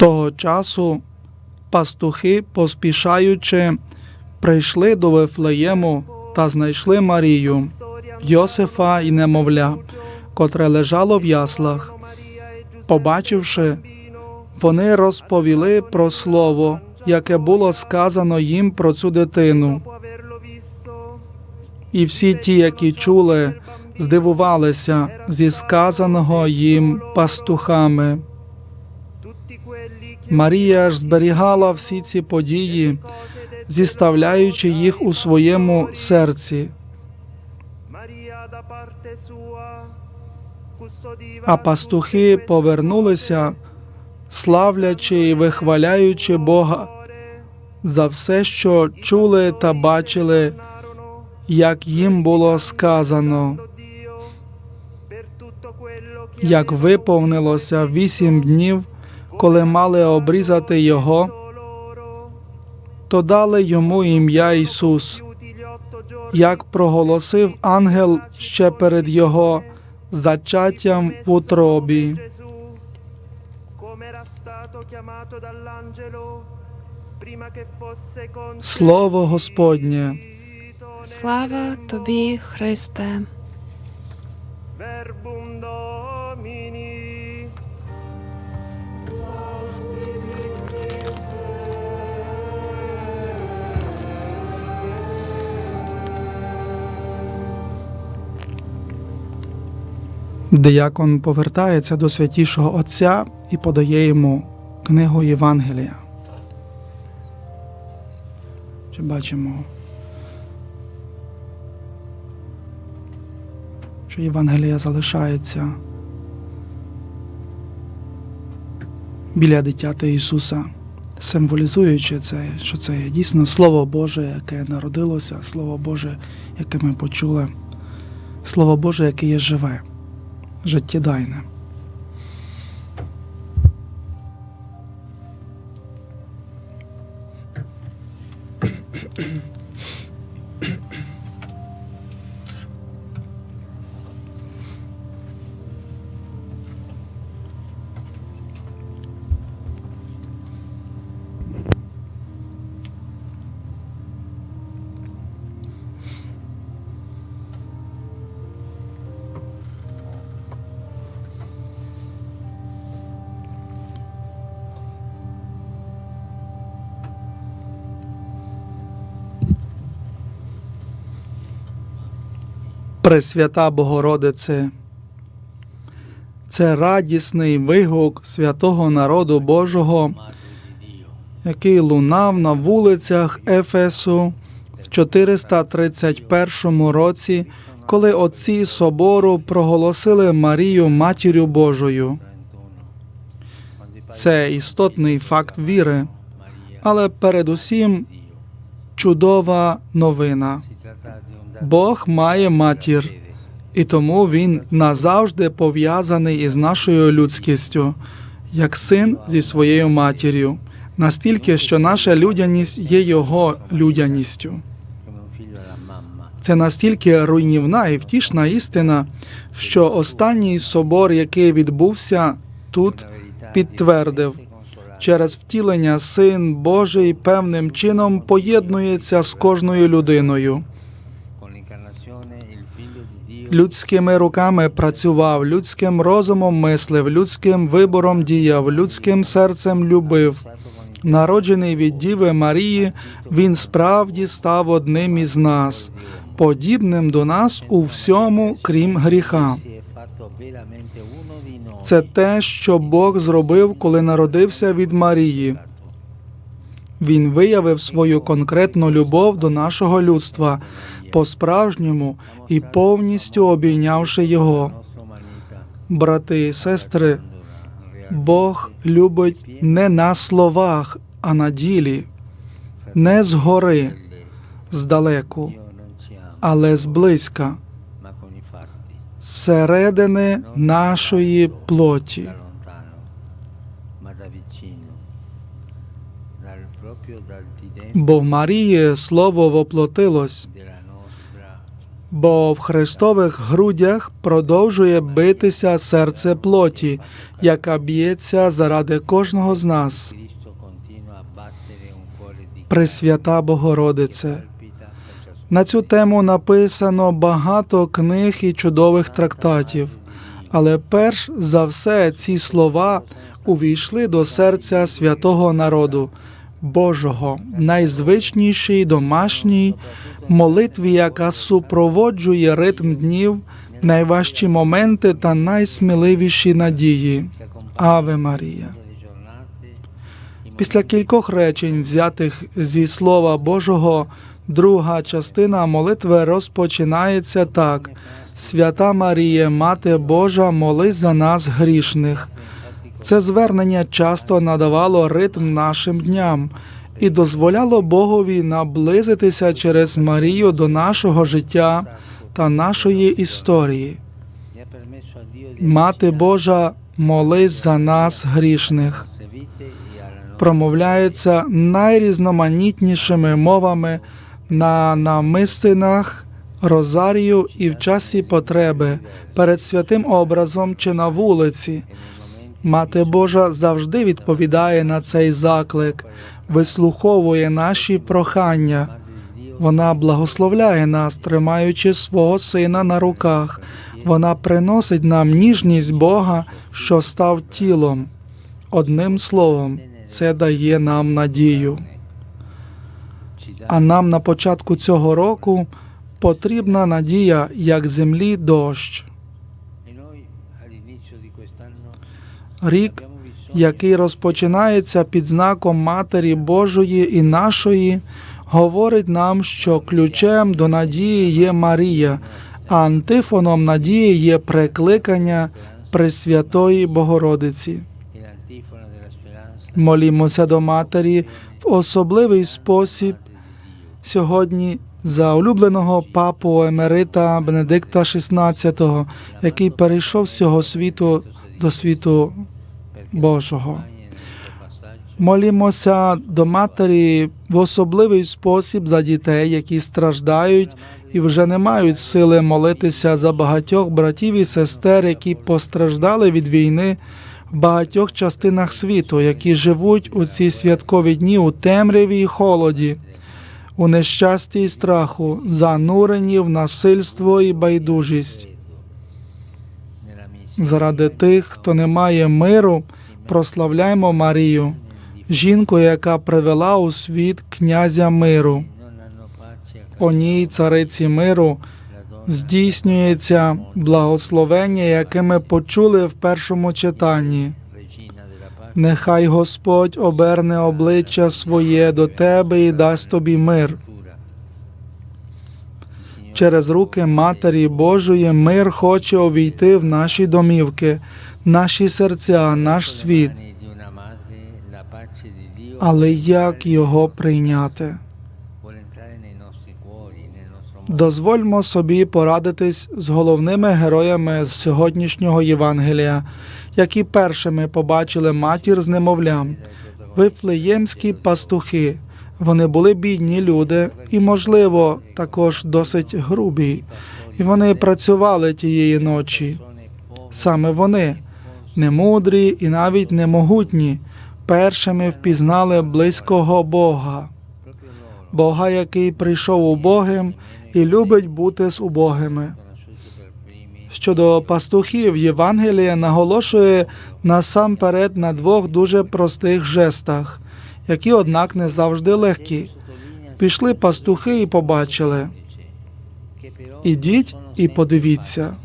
Того часу пастухи, поспішаючи, прийшли до Вифлеєму та знайшли Марію, Йосифа і немовля, котре лежало в яслах. Побачивши, вони розповіли про слово, яке було сказано їм про цю дитину. І всі ті, які чули, здивувалися зі сказаного їм пастухами. Марія ж зберігала всі ці події, зіставляючи їх у своєму серці. А пастухи повернулися, славлячи і вихваляючи Бога за все, що чули та бачили, як їм було сказано, як виповнилося вісім днів, коли мали обрізати його, то дали йому ім'я Ісус, як проголосив ангел ще перед його зачаттям в утробі. Слово Господнє. Слава тобі, Христе. Диякон повертається до святішого Отця і подає йому книгу Євангелія. Чи бачимо, що Євангелія залишається біля дитяти Ісуса, символізуючи це, що це є дійсно Слово Боже, яке народилося, Слово Боже, яке ми почули, Слово Боже, яке є живе життєдайне. Пресвята Богородице, це радісний вигук святого народу Божого, який лунав на вулицях Ефесу в 431 році, коли отці собору проголосили Марію матір'ю Божою. Це істотний факт віри, але передусім чудова новина. Бог має матір, і тому він назавжди пов'язаний із нашою людськістю, як син зі своєю матір'ю, настільки, що наша людяність є його людяністю. Це настільки руйнівна і втішна істина, що останній собор, який відбувся тут, підтвердив, через втілення Син Божий певним чином поєднується з кожною людиною. Людськими руками працював, людським розумом мислив, людським вибором діяв, людським серцем любив. Народжений від Діви Марії, він справді став одним із нас, подібним до нас у всьому, крім гріха. Це те, що Бог зробив, коли народився від Марії. Він виявив свою конкретну любов до нашого людства по-справжньому і повністю обійнявши його. Брати і сестри, Бог любить не на словах, а на ділі, не згори, здалеку, але зблизька, зсередини нашої плоті. Бо в Марії слово воплотилось, бо в Христових грудях продовжує битися серце плоті, яка б'ється заради кожного з нас. Пресвята Богородице. На цю тему написано багато книг і чудових трактатів. Але перш за все ці слова увійшли до серця святого народу, Божого, найзвичнішій домашній молитві, яка супроводжує ритм днів, найважчі моменти та найсміливіші надії. Аве Марія. Після кількох речень, взятих зі Слова Божого, друга частина молитви розпочинається так: Свята Марія, Мати Божа, молись за нас грішних. Це звернення часто надавало ритм нашим дням і дозволяло Богові наблизитися через Марію до нашого життя та нашої історії. Мати Божа, молись за нас грішних. промовляється найрізноманітнішими мовами на намистинах, розарію і в часі потреби, перед святим образом чи на вулиці. Мати Божа завжди відповідає на цей заклик, вислуховує наші прохання. Вона благословляє нас, тримаючи свого сина на руках. Вона приносить нам ніжність Бога, що став тілом. Одним словом, це дає нам надію. А нам на початку цього року потрібна надія, як землі дощ. Рік, який розпочинається під знаком Матері Божої і нашої, говорить нам, що ключем до надії є Марія, а антифоном надії є прикликання Пресвятої Богородиці. Молімося до Матері в особливий спосіб сьогодні за улюбленого папу емерита Бенедикта XVI, який перейшов з цього світу до світу Божого. Молімося до Матері в особливий спосіб за дітей, які страждають і вже не мають сили молитися за багатьох братів і сестер, які постраждали від війни в багатьох частинах світу, які живуть у ці святкові дні у темряві і холоді, у нещасті і страху, занурені в насильство і байдужість. Заради тих, хто не має миру, прославляймо Марію, жінку, яка привела у світ князя миру. О ній, цариці миру, здійснюється благословення, яке ми почули в першому читанні. Нехай Господь оберне обличчя своє до тебе і дасть тобі мир. Через руки Матері Божої мир хоче увійти в наші домівки, наші серця, наш світ. Але як його прийняти? Дозвольмо собі порадитись з головними героями з сьогоднішнього Євангелія, які першими побачили матір з немовлям, вифлеємські пастухи. Вони були бідні люди і, можливо, також досить грубі. І вони працювали тієї ночі. Саме вони, немудрі і навіть немогутні, першими впізнали близького Бога. Бога, який прийшов убогим і любить бути з убогими. Щодо пастухів, Євангеліє наголошує насамперед на двох дуже простих жестах, які, однак, не завжди легкі. Пішли пастухи і побачили. Ідіть і подивіться.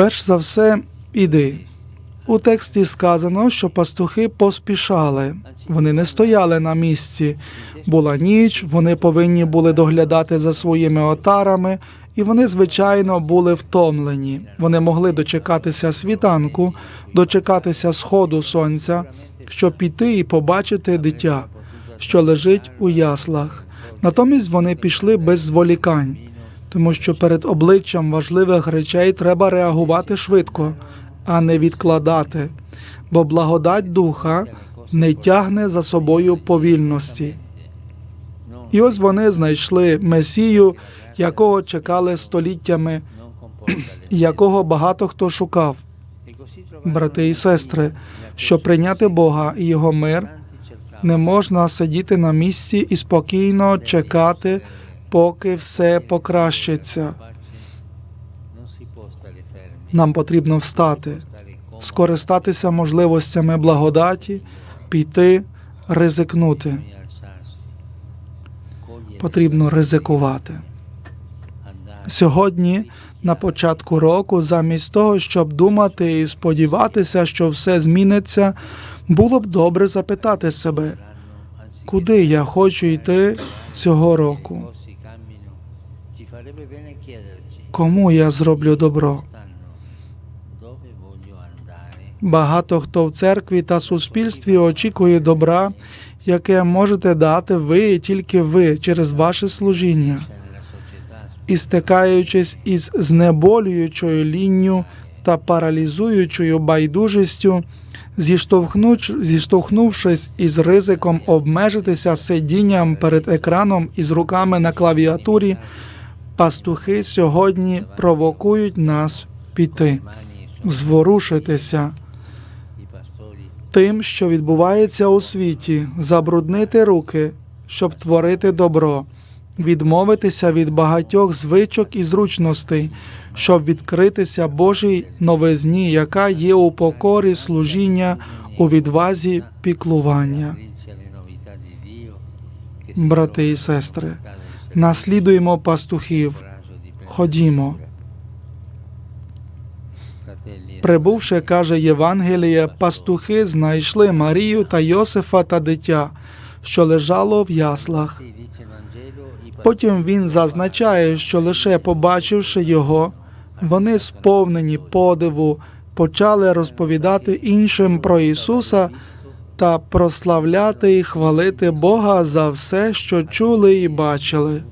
Перш за все, іди. У тексті сказано, що пастухи поспішали. Вони не стояли на місці. Була ніч, вони повинні були доглядати за своїми отарами, і вони, звичайно, були втомлені. Вони могли дочекатися світанку, дочекатися сходу сонця, щоб піти і побачити дитя, що лежить у яслах. Натомість вони пішли без зволікань, тому що перед обличчям важливих речей треба реагувати швидко, а не відкладати. Бо благодать духа не тягне за собою повільності. І ось вони знайшли Месію, якого чекали століттями, і якого багато хто шукав. Брати і сестри, щоб прийняти Бога і його мир, не можна сидіти на місці і спокійно чекати, поки все покращиться. Нам потрібно встати, скористатися можливостями благодаті, піти, ризикнути. Потрібно ризикувати. Сьогодні, на початку року, замість того, щоб думати і сподіватися, що все зміниться, було б добре запитати себе, куди я хочу йти цього року, кому я зроблю добро. Багато хто в церкві та суспільстві очікує добра, яке можете дати ви і тільки ви через ваше служіння. і стикаючись із знеболюючою лінню та паралізуючою байдужістю, зіштовхнувшись із ризиком обмежитися сидінням перед екраном із руками на клавіатурі, пастухи сьогодні провокують нас піти, зворушитися тим, що відбувається у світі, забруднити руки, щоб творити добро, відмовитися від багатьох звичок і зручностей, щоб відкритися Божій новизні, яка є у покорі служіння, у відвазі піклування. Брати і сестри, наслідуємо пастухів, ходімо. Прибувши, каже Євангеліє, пастухи знайшли Марію та Йосифа та дитя, що лежало в яслах. Потім він зазначає, що лише побачивши його, вони сповнені подиву, почали розповідати іншим про Ісуса та прославляти і хвалити Бога за все, що чули і бачили.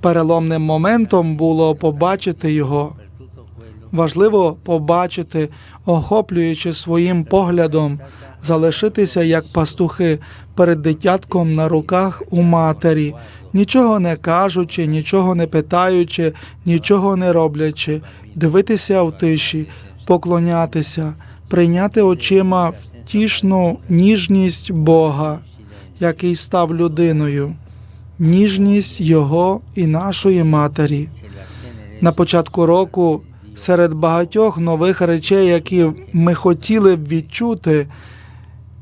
Переломним моментом було побачити його. Важливо побачити, охоплюючи своїм поглядом, залишитися як пастухи перед дитятком на руках у матері, нічого не кажучи, нічого не питаючи, нічого не роблячи, дивитися в тиші, поклонятися, прийняти очима втішну ніжність Бога, який став людиною, ніжність Його і нашої матері. На початку року серед багатьох нових речей, які ми хотіли б відчути,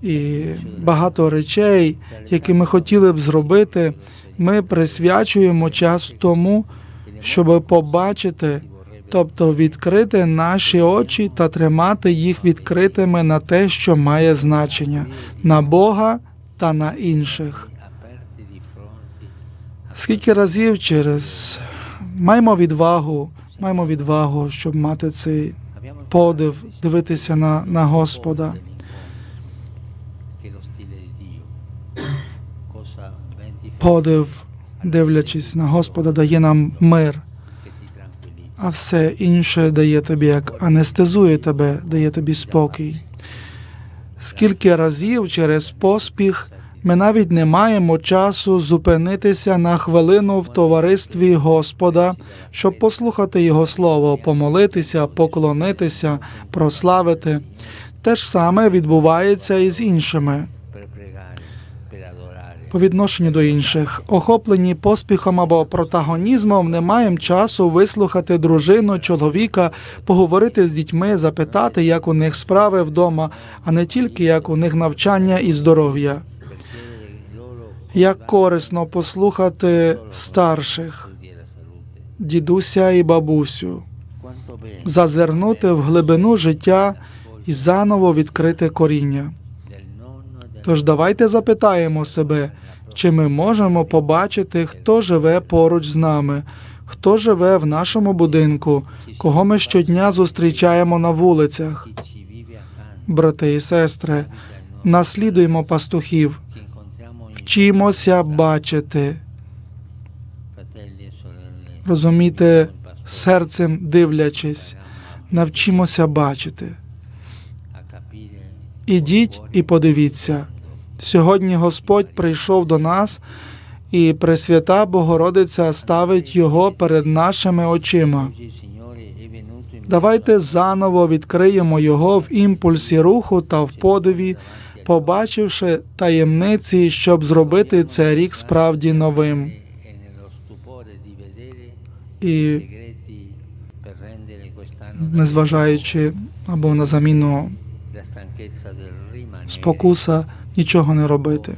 і багато речей, які ми хотіли б зробити, ми присвячуємо час тому, щоб побачити, тобто відкрити наші очі та тримати їх відкритими на те, що має значення, на Бога та на інших. Скільки разів через маємо відвагу, маємо відвагу, щоб мати цей подив, дивитися на, на Господа. Подив, дивлячись на Господа, дає нам мир, а все інше дає тобі як анестезує тебе, дає тобі спокій. Скільки разів через поспіх ми навіть не маємо часу зупинитися на хвилину в товаристві Господа, щоб послухати Його слово, помолитися, поклонитися, прославити. Те ж саме відбувається і з іншими. По відношенню до інших, охоплені поспіхом або протагонізмом, не маємо часу вислухати дружину, чоловіка, поговорити з дітьми, запитати, як у них справи вдома, а не тільки як у них навчання і здоров'я. Як корисно послухати старших, дідуся і бабусю, зазирнути в глибину життя і заново відкрити коріння. Тож давайте запитаємо себе, чи ми можемо побачити, хто живе поруч з нами, хто живе в нашому будинку, кого ми щодня зустрічаємо на вулицях. Брати і сестри, наслідуємо пастухів, вчимося бачити, розуміти серцем дивлячись, навчимося бачити, Ідіть і подивіться. Сьогодні Господь прийшов до нас, і Пресвята Богородиця ставить його перед нашими очима. Давайте заново відкриємо його в імпульсі руху та в подиві, побачивши таємниці, щоб зробити цей рік справді новим. І незважаючи або на заміну спокуса нічого не робити.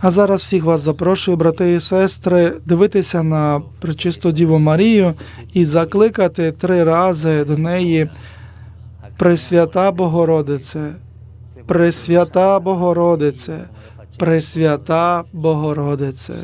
А зараз всіх вас запрошую, брати і сестри, дивитися на пречисту Діву Марію і закликати три рази до неї Пресвята Богородице, Пресвята Богородице, Пресвята Богородице.